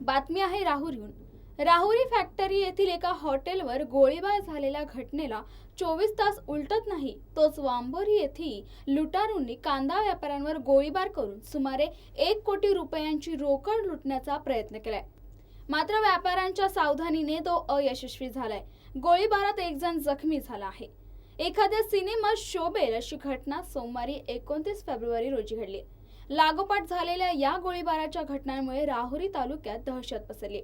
बातमी आहे राहुरीहून. राहुरी फॅक्टरी येथील एका हॉटेलवर गोळीबार झालेल्या घटनेला चोवीस तास उलटत नाही. तोच वांबोरी येथेही लुटारूंनी कांदा व्यापाऱ्यांवर गोळीबार करून सुमारे एक कोटी रुपयांची रोकड लुटण्याचा प्रयत्न केलाय. मात्र व्यापाऱ्यांच्या सावधानीने तो अयशस्वी झालाय. गोळीबारात एक जण जखमी झाला आहे. एखाद्या सिनेमा शोभेल अशी घटना सोमवारी एकोणतीस फेब्रुवारी रोजी घडली. लागोपाठ झालेल्या या गोळीबाराच्या घटनांमुळे राहुरी तालुक्यात दहशत पसरली.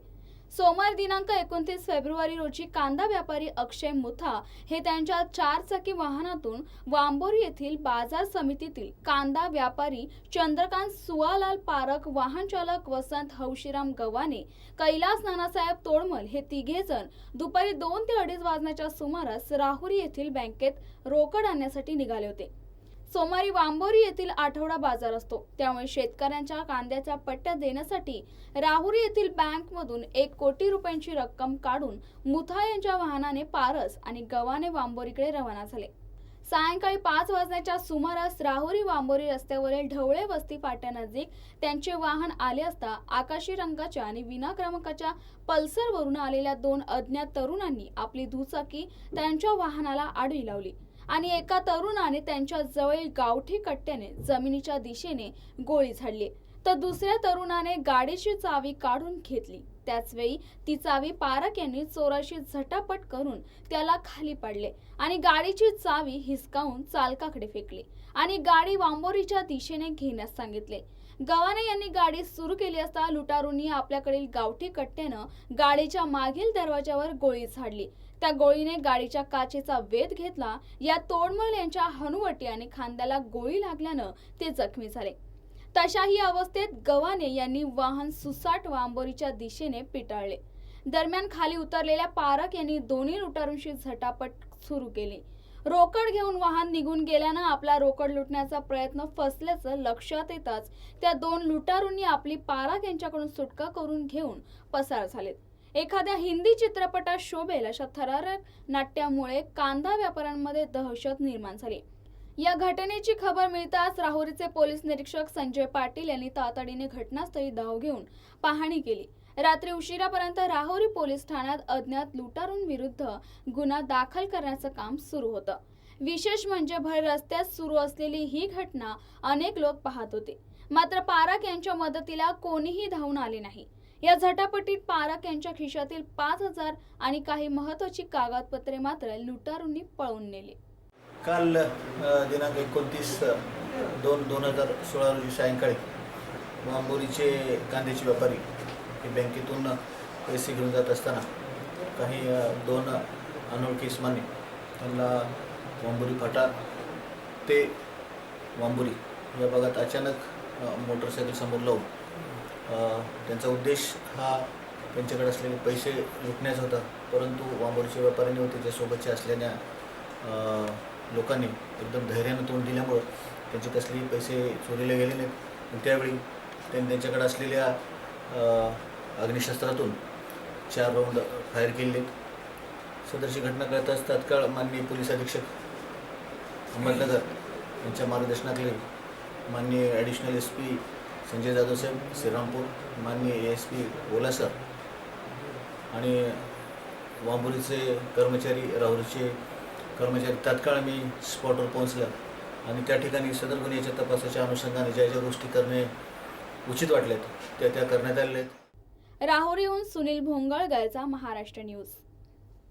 सोमवार दिनांक एकोणतीस फेब्रुवारी रोजी कांदा व्यापारी अक्षय मुथा हे त्यांच्या चारचाकी वाहनातून वांबोरी येथील बाजार समितीतील कांदा व्यापारी चंद्रकांत सुवालाल पारख वाहन चालक वसंत हौशीराम गव्हाणे कैलास नानासाहेब तोडमल हे तिघे जण दुपारी दोन ते अडीच वाजण्याच्या सुमारास राहुरी येथील बँकेत रोकड आणण्यासाठी निघाले होते. सोमवारी वांबोरी येथील आठवडा बाजार असतो. त्यामुळे शेतकऱ्यांच्या कांद्याच्या पट्ट्या देण्यासाठी राहुरी येथील बँकमधून एक कोटी रुपयांची रक्कम काढून मुथा यांच्या वाहनाने पारस आणि गव्हाणे वांबोरीकडे रवाना झाले. सायंकाळी पाच वाजण्याच्या सुमारास राहुरी वांबोरी रस्त्यावरील ढवळे वस्ती फाट्यानजीक त्यांचे वाहन आले असता आकाशी रंगाच्या आणि विना क्रमांकाच्या पल्सरवरून आलेल्या दोन अज्ञात तरुणांनी आपली दुचाकी त्यांच्या वाहनाला आडवी लावली. आणि एका तरुणाने त्यांच्या जवळील गावठी कट्ट्याने जमिनीच्या दिशेने गोळी झाडली. तर दुसऱ्या तरुणाने गाडीची चावी काढून घेतली. त्याचवेळी ती चावी पारक यांनी चोराशी झटापट करून त्याला खाली पाडले आणि गाडीची चावी हिसकावून चालकाकडे फेकली आणि गाडी वांबोरीच्या दिशेने घेण्यास सांगितले. गवाने यांनी गाडी सुरू केली असता लुटारूंनी आपल्याकडील गावठी कट्ट्यानं गाडीच्या मागील दरवाजावर गोळी झाडली. त्या गोळीने गाडीच्या काचेचा वेध घेतला. या तोडमल यांच्या हनुवटी आणि खांद्याला गोळी लागल्यानं ते जखमी झाले. तशाही अवस्थेत गव्हाणे यांनी वाहन सुसाट वांबोरीच्या दिशेने पिटाळले. दरम्यान खाली उतरलेल्या पारक यांनी दोन्ही लुटारूंशी झटापट सुरू केली. रोकड घेऊन वाहन निघून गेल्यानं आपला रोकड लुटण्याचा प्रयत्न फसल्याचं लक्षात येताच त्या दोन लुटारूंनी आपली पारक यांच्याकडून सुटका करून घेऊन पसार झालेत. एखाद्या हिंदी चित्रपटात शोभेल अशा थरारक नाट्यामुळे कांदा व्यापाऱ्यांमध्ये दहशत निर्माण झाली. या घटनेची खबर मिळताच राहुरीचे पोलीस निरीक्षक संजय पाटील यांनी तातडीने घटनास्थळी धाव घेऊन पाहणी केली. रात्री उशिरापर्यंत राहुरी पोलीस ठाण्यात अज्ञात लुटारूंविरुद्ध गुन्हा दाखल करण्याचं काम सुरू होतं. विशेष म्हणजे भर रस्त्यात सुरू असलेली ही घटना अनेक लोक पाहत होते. मात्र पारक यांच्या मदतीला कोणीही धावून आले नाही. या झटापटीत पारक यांच्या खिशातील पाच हजार आणि काही महत्वाची कागदपत्रे मात्र लुटारूंनी पळवून नेली. काल दिनांक एकोणतीस दोन दोन हजार सोळा रोजी सायंकाळी वांबोरीचे कांद्याचे व्यापारी हे बँकेतून पैसे घेऊन जात असताना काही दोन अनोळखी इस्माने त्यांना वांबोरी फाटा ते वांबोरी या भागात अचानक मोटरसायकल समोर लावून त्यांचा उद्देश हा त्यांच्याकडे असलेले पैसे लुटण्याचा होता. परंतु वांबोरीचे व्यापाऱ्यांनी व त्याच्यासोबतचे असलेल्या लोकांनी एकदम धैर्यानं तोंड दिल्यामुळं त्यांचे कसलेही पैसे चोरीला गेले नाहीत. त्यावेळी त्यांनी त्यांच्याकडे असलेल्या अग्निशस्त्रातून चार राऊंड फायर केले. सदरची घटना कळताच तात्काळ माननीय पोलीस अधीक्षक अहमदनगर यांच्या मार्गदर्शनाखाली माननीय additional S P Sanjay Jadhav Saheb Shrirampur माननीय एस पी ओला सर आणि वांबोरीचे कर्मचारी राहुरीचे कर्मचारी तात्काळ मी स्पॉटवर पोहोचला. आणि त्या ठिकाणी सदर गुन्ह्याच्या तपासाच्या अनुषंगाने ज्या ज्या गोष्टी करणे उचित वाटल्यात त्या त्या करण्यात आलेल्या आहेत. राहुरीहून सुनील भोंगळगरचा महाराष्ट्र न्यूज.